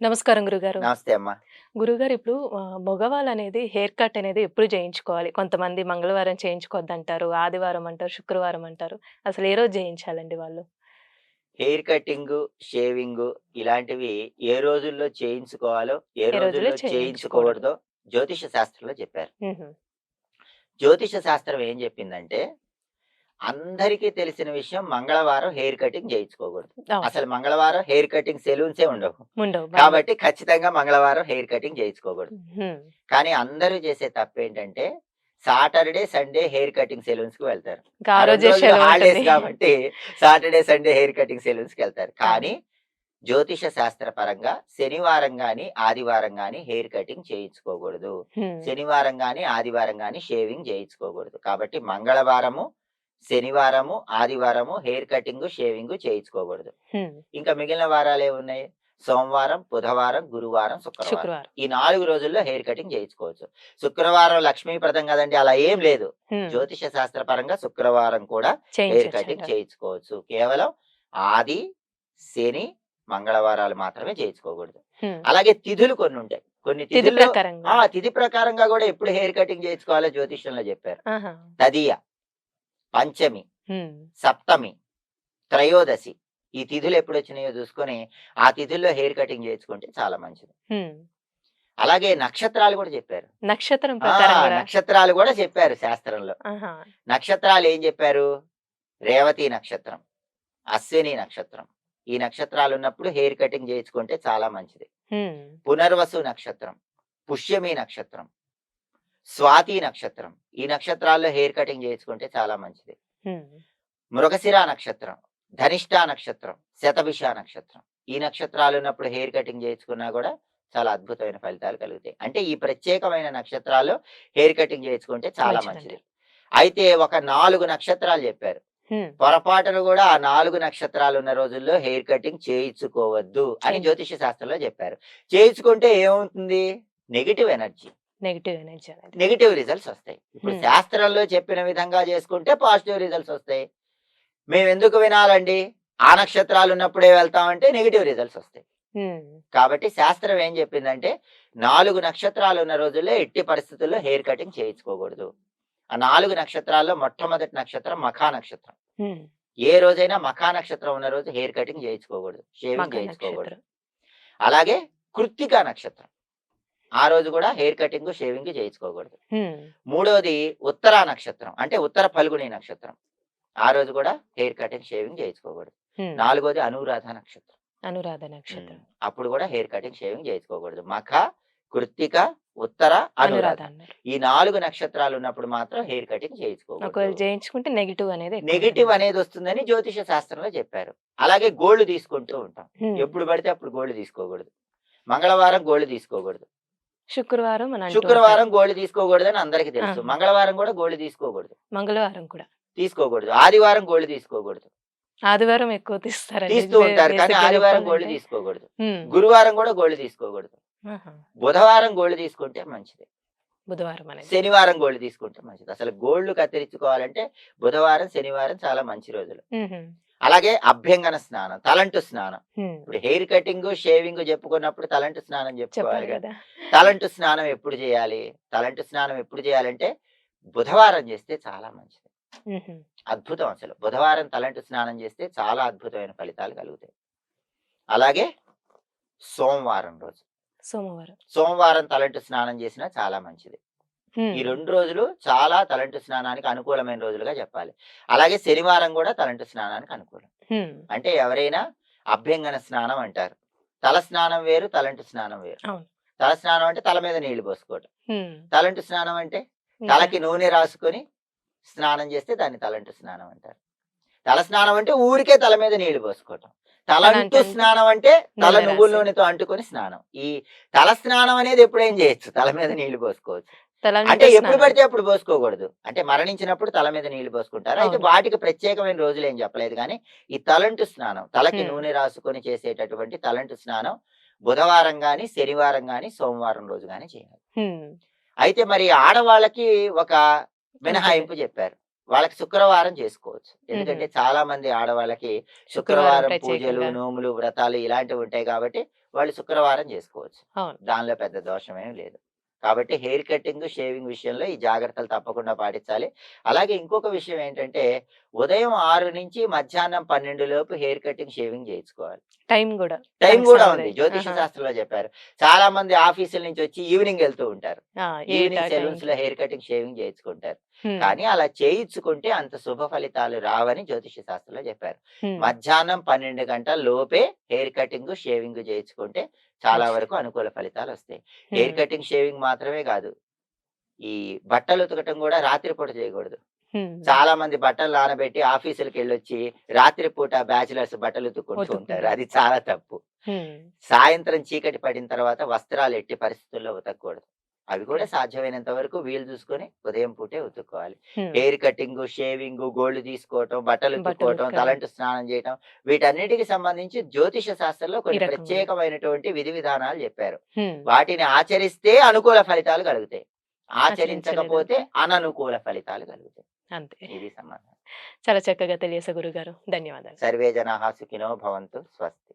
నమస్కారం గురుగారు. నమస్తే అమ్మా. గురుగారు ఇప్పుడు మగవాళ్ళు అనేది హెయిర్ కట్ అనేది ఎప్పుడు చేయించుకోవాలి? కొంతమంది మంగళవారం చేయించుకోవద్దు అంటారు ఆదివారం అంటారు శుక్రవారం అంటారు. అసలు ఏ రోజు చేయించాలండి వాళ్ళు? హెయిర్ కటింగ్ షేవింగ్ ఇలాంటివి ఏ రోజుల్లో చేయించుకోవాలో ఏ రోజుల్లో. చేయించుకోకూడదో. జ్యోతిష శాస్త్రంలో చెప్పారు. జ్యోతిష శాస్త్రం ఏం చెప్పిందంటే అందరికీ తెలిసిన విషయం మంగళవారం హెయిర్ కటింగ్ చేయించుకోకూడదు. అసలు మంగళవారం హెయిర్ కటింగ్ సెలూన్సే ఉండవు. కాబట్టి ఖచ్చితంగా మంగళవారం హెయిర్ కటింగ్ చేయించుకోకూడదు. కానీ అందరూ చేసే తప్పు ఏంటంటే సాటర్డే సండే హెయిర్ కటింగ్ సెలూన్స్కి వెళ్తారు హాలిడేస్. కాబట్టి సాటర్డే సండే హెయిర్ కటింగ్ సెలూన్స్కి వెళ్తారు కానీ జ్యోతిష శాస్త్ర పరంగా శనివారం గాని ఆదివారం గాని హెయిర్ కటింగ్ చేయించుకోకూడదు. శనివారం గాని ఆదివారం గాని షేవింగ్ చేయించుకోకూడదు కాబట్టి మంగళవారము శనివారము ఆదివారము హెయిర్ కటింగ్ షేవింగ్ చేయించుకోకూడదు. ఇంకా మిగిలిన వారాలు ఏమున్నాయి? సోమవారం బుధవారం గురువారం శుక్రవారం. ఈ నాలుగు రోజుల్లో హెయిర్ కటింగ్ చేయించుకోవచ్చు. శుక్రవారం లక్ష్మీప్రదం కదండి అలా ఏం లేదు. జ్యోతిష శాస్త్ర పరంగా శుక్రవారం కూడా హెయిర్ కటింగ్. చేయించుకోవచ్చు. కేవలం ఆది శని మంగళవారాలు మాత్రమే చేయించుకోకూడదు. అలాగే తిథులు కొన్ని ఉంటాయి. కొన్ని తిథి తిథుల్లో ప్రకారంగా. ఆ తిథి ప్రకారంగా కూడా ఎప్పుడు హెయిర్ కటింగ్ చేయించుకోవాలో జ్యోతిష్యంలో చెప్పారు. తదియ. పంచమి. సప్తమి త్రయోదశి ఈ తిథులు ఎప్పుడు వచ్చినాయో చూసుకొని ఆ తిథుల్లో హెయిర్ కటింగ్ చేయించుకుంటే చాలా మంచిది. అలాగే నక్షత్రాలు కూడా చెప్పారు నక్షత్రం నక్షత్రాలు కూడా చెప్పారు శాస్త్రంలో. నక్షత్రాలు ఏం చెప్పారు రేవతి నక్షత్రం అశ్విని నక్షత్రం ఈ నక్షత్రాలు ఉన్నప్పుడు హెయిర్ కటింగ్ చేయించుకుంటే చాలా మంచిది. పునర్వసు నక్షత్రం పుష్యమి నక్షత్రం స్వాతి నక్షత్రం. ఈ నక్షత్రాల్లో హెయిర్ కటింగ్ చేయించుకుంటే చాలా మంచిది. మృగశిర నక్షత్రం ధనిష్ట నక్షత్రం శతభిష నక్షత్రం. ఈ నక్షత్రాలు ఉన్నప్పుడు హెయిర్ కటింగ్ చేయించుకున్నా కూడా చాలా అద్భుతమైన ఫలితాలు కలుగుతాయి. అంటే ఈ ప్రత్యేకమైన నక్షత్రాలు హెయిర్ కటింగ్ చేయించుకుంటే చాలా. మంచిది. అయితే ఒక నాలుగు నక్షత్రాలు చెప్పారు. పొరపాటును కూడా ఆ నాలుగు నక్షత్రాలు ఉన్న రోజుల్లో హెయిర్ కటింగ్ చేయించుకోవద్దు అని జ్యోతిష శాస్త్రంలో చెప్పారు. చేయించుకుంటే ఏమవుతుంది నెగిటివ్ ఎనర్జీ. నెగిటివ్ ఎనర్జీ అనేది నెగిటివ్ రిజల్ట్స్ వస్తాయి. ఇప్పుడు. శాస్త్రంలో చెప్పిన విధంగా చేసుకుంటే పాజిటివ్ రిజల్ట్స్ వస్తాయి. మేము ఎందుకు వినాలండి? ఆ నక్షత్రాలు ఉన్నప్పుడే వెళ్తామంటే నెగిటివ్ రిజల్ట్స్ వస్తాయి. కాబట్టి శాస్త్రం ఏం చెప్పిందంటే నాలుగు నక్షత్రాలు ఉన్న రోజుల్లో ఎట్టి పరిస్థితుల్లో హెయిర్ కటింగ్ చేయించుకోకూడదు. ఆ నాలుగు నక్షత్రాల్లో మొట్టమొదటి నక్షత్రం మఖా నక్షత్రం. ఏ రోజైనా మఖా నక్షత్రం ఉన్న రోజు హెయిర్ కటింగ్ చేయించుకోకూడదు. షేవింగ్ చేయించుకోకూడదు. అలాగే కృత్తికా నక్షత్రం. ఆ రోజు కూడా హెయిర్ కటింగ్ షేవింగ్ చేయించుకోకూడదు. మ్మ్. మూడవది ఉత్తరా నక్షత్రం అంటే ఉత్తర ఫల్గుని నక్షత్రం. ఆ రోజు కూడా హెయిర్ కటింగ్ షేవింగ్ చేయించుకోకూడదు. నాలుగోది అనురాధ నక్షత్రం. అనురాధ నక్షత్రం. అప్పుడు కూడా హెయిర్ కటింగ్ షేవింగ్ చేయించుకోకూడదు. మఖ కృత్తిక ఉత్తర అనురాధ. ఈ నాలుగు నక్షత్రాలు ఉన్నప్పుడు మాత్రం హెయిర్ కటింగ్ చేయించుకోకూడదు. చేయించుకుంటే నెగిటివ్ అనేది నెగిటివ్. అనేది వస్తుందని జ్యోతిష శాస్త్రంలో చెప్పారు. అలాగే గోల్డ్ తీసుకుంటూ ఉంటాం. ఎప్పుడు పడితే అప్పుడు గోల్డ్ తీసుకోకూడదు. మంగళవారం గోల్డ్ తీసుకోకూడదు. శుక్రవారం శుక్రవారం ఉంటారు. గోల్డ్ తీసుకోకూడదు అని అందరికీ తెలుసు. మంగళవారం కూడా గోల్డ్ తీసుకోకూడదు. మంగళవారం కూడా. తీసుకోకూడదు. ఆదివారం గోల్డ్ తీసుకోకూడదు. ఆదివారం ఎక్కువ తీస్తారండి. తీస్తూ ఉంటారు కానీ ఆదివారం గోల్డ్. తీసుకోకూడదు. గురువారం కూడా గోల్డ్ తీసుకోకూడదు. బుధవారం గోల్డ్ తీసుకుంటే మంచిది. బుధవారం అనేది. శనివారం గోల్డ్ తీసుకుంటే మంచిది. అసలు గోల్డ్ కత్తిరించుకోవాలంటే బుధవారం శనివారం చాలా మంచి రోజులు. అలాగే అభ్యంగన స్నానం తలంటు స్నానం. ఇప్పుడు హెయిర్ కటింగ్ షేవింగ్ చెప్పుకున్నప్పుడు తలంటు స్నానం చెప్పుకోవాలి కదా. తలంటు స్నానం ఎప్పుడు చేయాలి? తలంటు స్నానం ఎప్పుడు చేయాలంటే బుధవారం చేస్తే చాలా మంచిది. అద్భుతం అసలు. బుధవారం తలంటు స్నానం చేస్తే చాలా అద్భుతమైన ఫలితాలు కలుగుతాయి. అలాగే సోమవారం రోజు. సోమవారం. సోమవారం తలంటు స్నానం చేసినా చాలా మంచిది. ఈ రెండు రోజులు చాలా తలంటు స్నానానికి అనుకూలమైన రోజులుగా చెప్పాలి. అలాగే శనివారం కూడా తలంటు స్నానానికి అనుకూలం. అంటే ఎవరైనా అభ్యంగన స్నానం అంటారు. తల స్నానం వేరు తలంటు స్నానం వేరు. తల స్నానం అంటే తల మీద నీళ్ళు పోసుకోవటం. తలంటు స్నానం అంటే తలకి నూనె రాసుకొని స్నానం చేస్తే దాన్ని తలంటు స్నానం అంటారు. తల స్నానం అంటే ఊరికే తల మీద నీళ్ళు పోసుకోవటం. తలంటు స్నానం అంటే తల నువ్వుల. నూనెతో అంటుకొని స్నానం. ఈ తల స్నానం అనేది ఎప్పుడేం చేయొచ్చు. తల మీద నీళ్ళు పోసుకోవచ్చు. తలంటు అంటే ఎప్పుడు. పడితే అప్పుడు పోసుకోకూడదు అంటే మరణించినప్పుడు తల మీద నీళ్ళు పోసుకుంటారు అయితే. వాటికి ప్రత్యేకమైన రోజులు ఏం చెప్పలేదు కానీ ఈ తలంటు స్నానం తలకి. నూనె రాసుకొని చేసేటటువంటి తలంటు స్నానం బుధవారం గాని శనివారం గాని సోమవారం రోజు గాని చేయాలి. అయితే మరి ఆడవాళ్ళకి ఒక మినహాయింపు చెప్పారు వాళ్ళకి శుక్రవారం చేసుకోవచ్చు ఎందుకంటే చాలా మంది ఆడవాళ్ళకి శుక్రవారం పూజలు. నోములు వ్రతాలు ఇలాంటివి ఉంటాయి కాబట్టి వాళ్ళు శుక్రవారం చేసుకోవచ్చు దానిలో పెద్ద దోషం ఏం లేదు కాబట్టి హెయిర్ కటింగ్ షేవింగ్ విషయంలో ఈ జాగ్రత్తలు తప్పకుండా పాటించాలి అలాగే ఇంకొక విషయం ఏంటంటే ఉదయం ఆరు నుంచి మధ్యాహ్నం పన్నెండు లోపు హెయిర్ కటింగ్ షేవింగ్ చేయించుకోవాలి టైం కూడా టైం కూడా. ఉంది జ్యోతిష. శాస్త్రంలో చెప్పారు చాలా మంది ఆఫీసుల నుంచి వచ్చి ఈవినింగ్ వెళ్తూ ఉంటారు ఈవినింగ్? సెలూన్స్లో హెయిర్ కటింగ్ షేవింగ్ చేయించుకుంటారు. కానీ అలా చేయించుకుంటే అంత శుభ ఫలితాలు రావని జ్యోతిష శాస్త్రంలో చెప్పారు. మధ్యాహ్నం పన్నెండు గంటల లోపే హెయిర్ కటింగ్ షేవింగ్ చేయించుకుంటే చాలా. వరకు అనుకూల ఫలితాలు వస్తాయి హెయిర్. కటింగ్ షేవింగ్ మాత్రమే కాదు ఈ బట్టలు ఉతకటం కూడా రాత్రిపూట చేయకూడదు. చాలా మంది బట్టలు నానబెట్టి ఆఫీసులకు వెళ్ళొచ్చి రాత్రిపూట బ్యాచిలర్స్ బట్టలు ఉతుక్కుంటూ ఉంటారు. అది చాలా తప్పు. సాయంత్రం చీకటి పడిన తర్వాత వస్త్రాలు ఎట్టి పరిస్థితుల్లో ఉతకూడదు అవి కూడా సాధ్యమైనంత వరకు వీలు చూసుకొని ఉదయం పూటే ఉతుక్కోవాలి. హెయిర్ కటింగ్ షేవింగ్ గోల్డ్ తీసుకోవటం బట్టలు ఉతుక్కోవటం. తలంటు స్నానం చేయటం వీటన్నిటికి సంబంధించి జ్యోతిష శాస్త్రంలో కొన్ని. ప్రత్యేకమైనటువంటి విధి విధానాలు చెప్పారు. వాటిని ఆచరిస్తే అనుకూల ఫలితాలు కలుగుతాయి ఆచరించకపోతే? అననుకూల ఫలితాలు కలుగుతాయి అంతే ఇది సంబంధం చాలా చక్కగా తెలియసే గురుగారు ధన్యవాదాలు సర్వే జనా సుఖినో భవంతు స్వస్తి